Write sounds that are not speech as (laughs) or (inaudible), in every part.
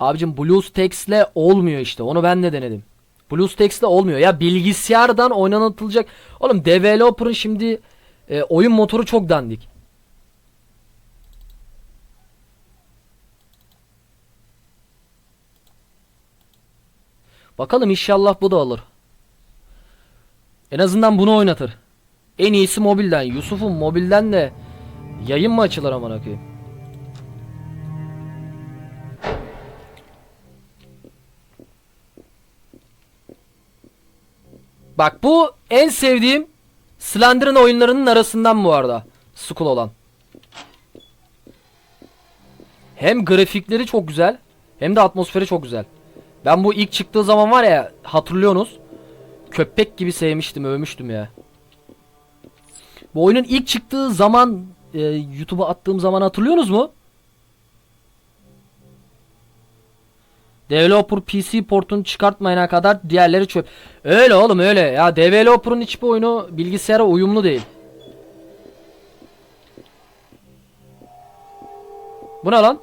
Abicim BlueStacks'le olmuyor işte. Onu ben de denedim. BlueStacks'le olmuyor. Ya bilgisayardan oynanatılacak. Oğlum developer'ın şimdi e, oyun motoru çok dandik. Bakalım inşallah bu da olur. En azından bunu oynatır. En iyisi mobilden. Yusuf'un mobilden de yayın mı açılır aman koyayım? Bak bu en sevdiğim Slender'ın oyunlarının arasından bu arada. Skull olan. Hem grafikleri çok güzel hem de atmosferi çok güzel. Ben bu ilk çıktığı zaman var ya hatırlıyorsunuz. Köpek gibi sevmiştim, övmüştüm ya. Bu oyunun ilk çıktığı zaman e, YouTube'a attığım zaman hatırlıyorsunuz mu? Developer PC portunu çıkartmayana kadar diğerleri çöp. Öyle oğlum öyle. Ya developer'ın hiçbir oyunu bilgisayara uyumlu değil. Bu ne lan?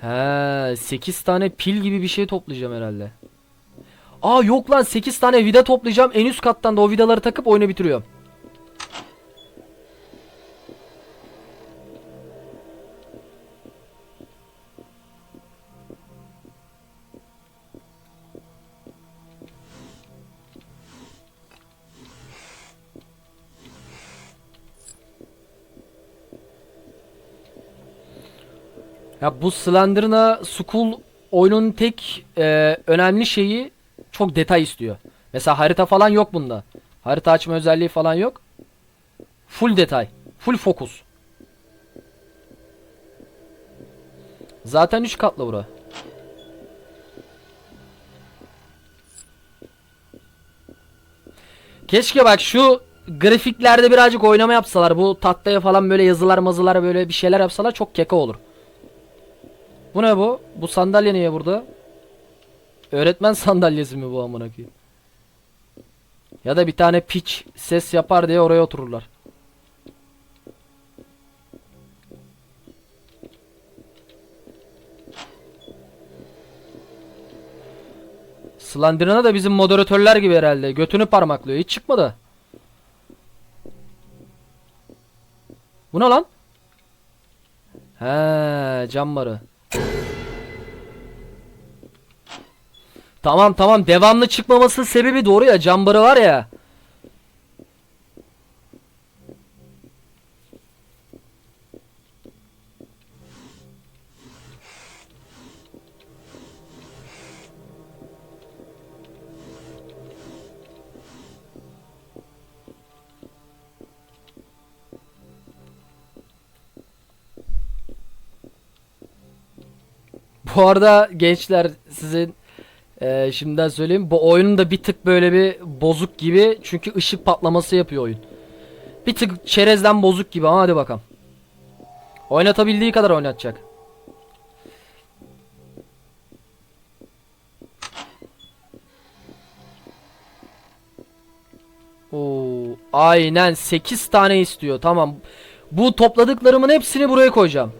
He, 8 tane pil gibi bir şey toplayacağım herhalde. Aa yok lan 8 tane vida toplayacağım. En üst kattan da o vidaları takıp oyunu bitiriyorum. Ya bu Slenderna Skull oyunun tek e, önemli şeyi çok detay istiyor. Mesela harita falan yok bunda. Harita açma özelliği falan yok. Full detay. Full fokus. Zaten 3 katlı bura. Keşke bak şu grafiklerde birazcık oynama yapsalar. Bu tahtaya falan böyle yazılar mazılar böyle bir şeyler yapsalar çok keko olur. Bu ne bu? Bu sandalye niye burada? Öğretmen (laughs) sandalyesi mi bu amına koyayım? Ya da bir tane piç ses yapar diye oraya otururlar. Slenderman'a da bizim moderatörler gibi herhalde. Götünü parmaklıyor. Hiç çıkmadı. Bu ne lan? He, cam barı. Tamam tamam devamlı çıkmamasının sebebi doğru ya cam barı var ya. Bu arada gençler sizin ee, şimdiden söyleyeyim. Bu oyunun da bir tık böyle bir bozuk gibi. Çünkü ışık patlaması yapıyor oyun. Bir tık çerezden bozuk gibi ama hadi bakalım. Oynatabildiği kadar oynatacak. Oo, aynen 8 tane istiyor. Tamam. Bu topladıklarımın hepsini buraya koyacağım.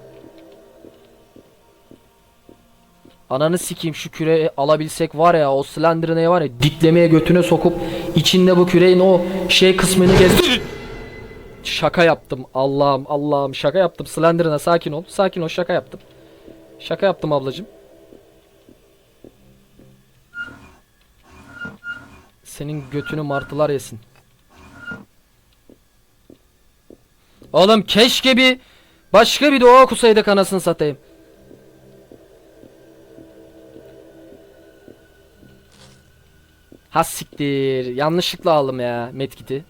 Ananı sikeyim şu küre alabilsek var ya o Slender'ı var ya diklemeye götüne sokup içinde bu küreğin o şey kısmını gez. şaka yaptım Allah'ım Allah'ım şaka yaptım Slender'ına sakin ol sakin ol şaka yaptım. Şaka yaptım ablacım. Senin götünü martılar yesin. Oğlum keşke bir başka bir dua okusaydık anasını satayım. Ha siktir. Yanlışlıkla aldım ya medkit'i.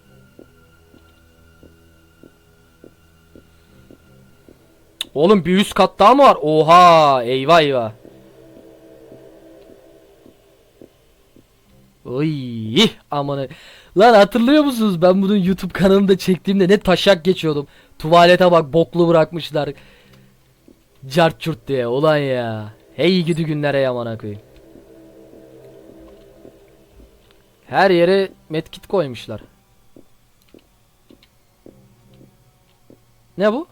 Oğlum bir üst kat daha mı var? Oha eyvah eyvah. Oy aman Lan hatırlıyor musunuz ben bunun YouTube kanalımda çektiğimde ne taşak geçiyordum. Tuvalete bak boklu bırakmışlar. Cart çurt diye ulan ya. Hey gidi günlere yamana koyayım. Her yere medkit koymuşlar. Ne bu?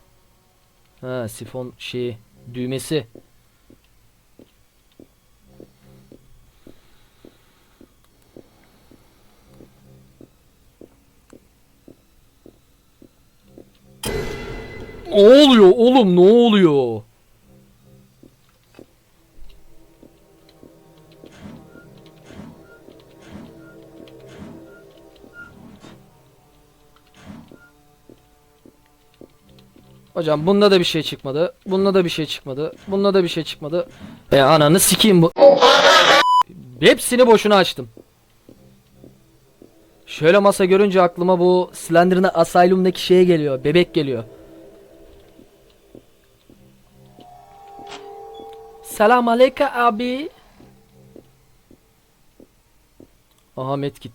Ha sifon şeyi düğmesi. Ne oluyor oğlum ne oluyor? Hocam bunda da bir şey çıkmadı. Bunda da bir şey çıkmadı. Bunda da bir şey çıkmadı. E ananı sikeyim bu. Hepsini boşuna açtım. Şöyle masa görünce aklıma bu Slender'ın Asylum'daki şeye geliyor. Bebek geliyor. Selam aleyka abi. Aha medkit.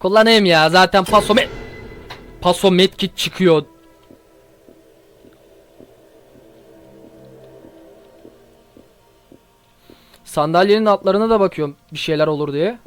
Kullanayım ya zaten paso med Paso medkit çıkıyor. Sandalyenin altlarına da bakıyorum bir şeyler olur diye.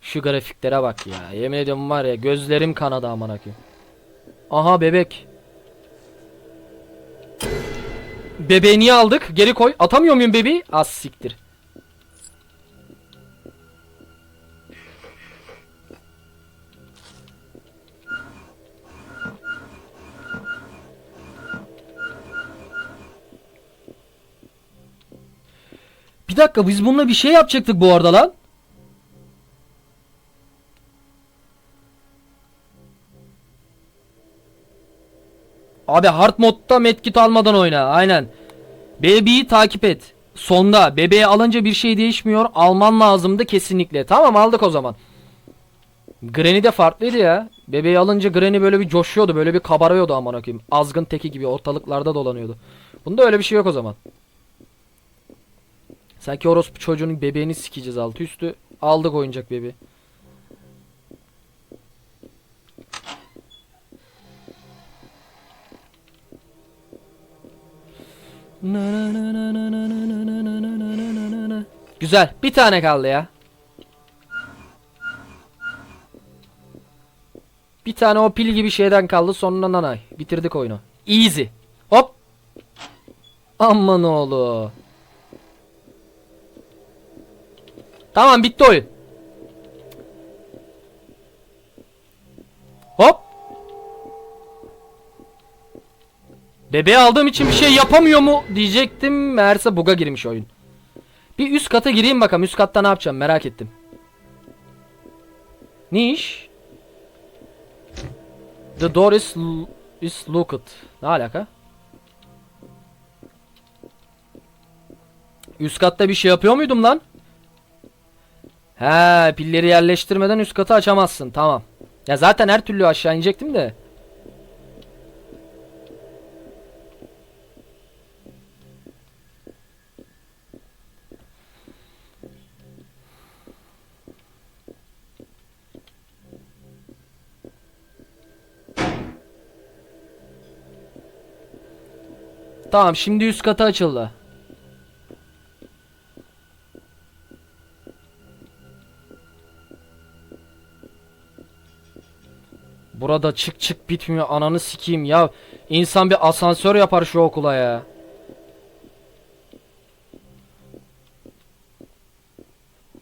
Şu grafiklere bak ya. Yemin ediyorum var ya gözlerim kanadı amına koyayım. Aha bebek. Bebeği niye aldık? Geri koy. Atamıyor muyum bebeği? Az siktir. Bir dakika biz bununla bir şey yapacaktık bu arada lan. Abi hard modda medkit almadan oyna. Aynen. Baby'yi takip et. Sonda. Bebeği alınca bir şey değişmiyor. Alman lazımdı kesinlikle. Tamam aldık o zaman. Granny de farklıydı ya. Bebeği alınca Granny böyle bir coşuyordu. Böyle bir kabarıyordu aman koyayım. Azgın teki gibi ortalıklarda dolanıyordu. Bunda öyle bir şey yok o zaman. Sanki orospu çocuğunun bebeğini sikeceğiz altı üstü. Aldık oyuncak bebeği. Güzel. Bir tane kaldı ya. Bir tane o pil gibi şeyden kaldı. Sonuna nanay. Bitirdik oyunu. Easy. Hop. Aman oğlu. Tamam bitti oyun. Bebeği aldığım için bir şey yapamıyor mu diyecektim. Meğerse buga girmiş oyun. Bir üst kata gireyim bakalım. Üst katta ne yapacağım merak ettim. Ne iş? The door is is locked. Ne alaka? Üst katta bir şey yapıyor muydum lan? He, pilleri yerleştirmeden üst katı açamazsın. Tamam. Ya zaten her türlü aşağı inecektim de. Tamam şimdi üst katı açıldı. Burada çık çık bitmiyor ananı sikeyim ya. İnsan bir asansör yapar şu okula ya.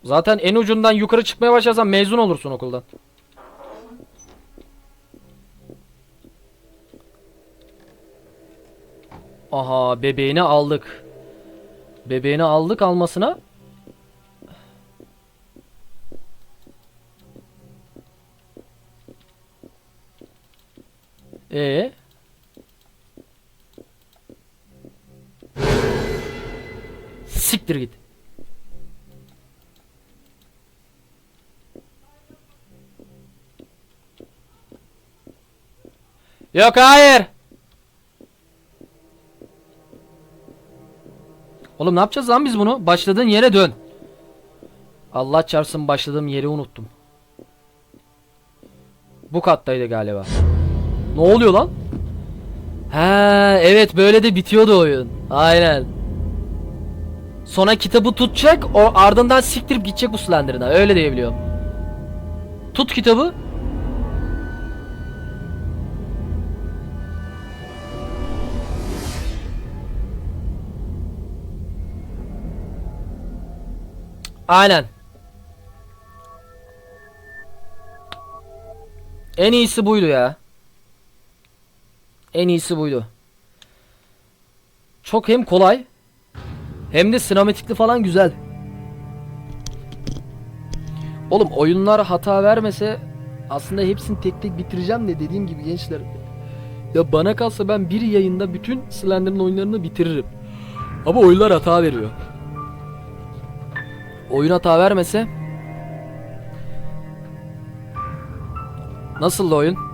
Zaten en ucundan yukarı çıkmaya başlarsan mezun olursun okuldan. Aha bebeğini aldık. Bebeğini aldık almasına. Ee? Siktir git. Yok hayır. Oğlum ne yapacağız lan biz bunu? Başladığın yere dön. Allah çarpsın başladığım yeri unuttum. Bu kattaydı galiba. Ne oluyor lan? He evet böyle de bitiyordu oyun. Aynen. Sonra kitabı tutacak o ardından siktirip gidecek bu Slender'ına. Öyle diyebiliyorum. Tut kitabı. Aynen. En iyisi buydu ya. En iyisi buydu. Çok hem kolay hem de sinematikli falan güzel. Oğlum oyunlar hata vermese aslında hepsini tek tek bitireceğim de dediğim gibi gençler. Ya bana kalsa ben bir yayında bütün Slender'ın oyunlarını bitiririm. Ama oyunlar hata veriyor. Oyun hata vermese Nasıldı oyun?